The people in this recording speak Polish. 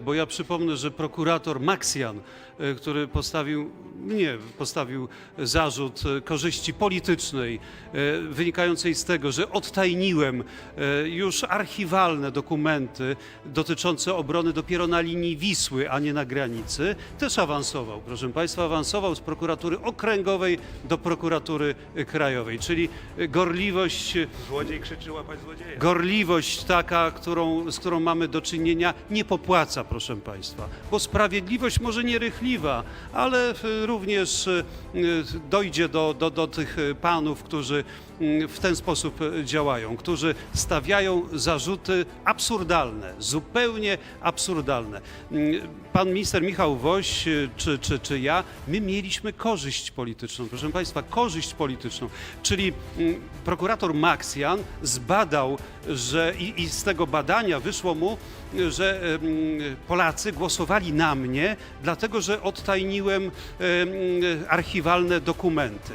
Bo ja przypomnę, że prokurator Maksjan, e, który postawił, nie, postawił zarzut e, korzyści politycznej e, wynikającej z tego, że odtajniłem już archiwalne dokumenty dotyczące obrony dopiero na linii Wisły, a nie na granicy, też awansował, proszę Państwa, awansował z prokuratury okręgowej do prokuratury krajowej, czyli gorliwość Złodziej złodzieja. Gorliwość taka, którą, z którą mamy do czynienia, nie popłaca, proszę Państwa, bo sprawiedliwość może nierychliwa, ale e, również e, dojdzie do, do, do tych e, panów, którzy mm, w ten sposób działają, którzy stawiają zarzuty absurdalne, zupełnie absurdalne. Mm, Pan minister Michał Woś, czy, czy, czy ja, my mieliśmy korzyść polityczną, proszę Państwa, korzyść polityczną, czyli mm, prokurator Maksjan zbadał, że i, i z tego badania wyszło mu, że Polacy głosowali na mnie, dlatego że odtajniłem em, archiwalne dokumenty.